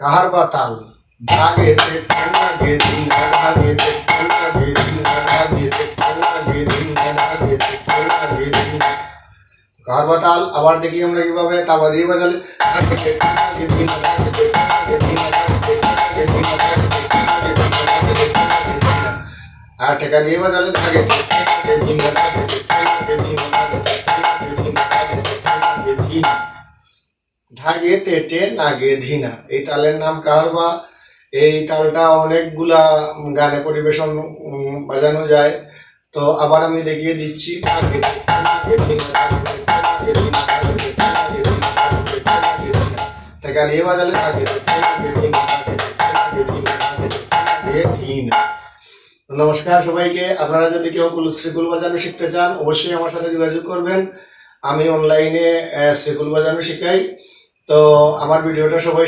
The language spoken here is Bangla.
কাহার বা তাল ধাগে তে ঠেঙ্গা গে ধিন ধাগে তে ঠেঙ্গা গে ধিন ধাগে তে ঠেঙ্গা গে ধিন ধাগে তে ঠেঙ্গা গে ধিন কাহার বা তাল আবার দেখি আমরা কিভাবে তাবা দিয়ে বাজালে ধাগে তে ঠেঙ্গা গে ধিন ধাগে তে ঠেঙ্গা গে ধিন ধাগে তে ঠেঙ্গা গে ধিন ধাগে তে ঠেঙ্গা গে ধিন ধাগে তে ঠেঙ্গা গে ধিন আর ঠেকা দিয়ে বাজালে ধাগে তে ঠেঙ্গা গে ধিন ধাগে তে ঠেঙ্গা গে ধিন ধাগে তে ঠেঙ্গা গে ধিন ধাগে তে ঠেঙ্গা গে ধাগে তেটে নাগে ধিনা। এই তালের নাম কাহারবা এই তালটা অনেকগুলা গানে পরিবেশন বাজানো যায়। তো আবার আমি দেখিয়ে দিচ্ছি নমস্কার সবাইকে। আপনারা যদি কেউ কুল- শ্রীকুল বাজানো শিখতে চান, অবশ্যই আমার সাথে যোগাযোগ করবেন। আমি অনলাইনে শ্রীকুল বাজানো শেখাই। তো আমার ভিডিওটা সবাই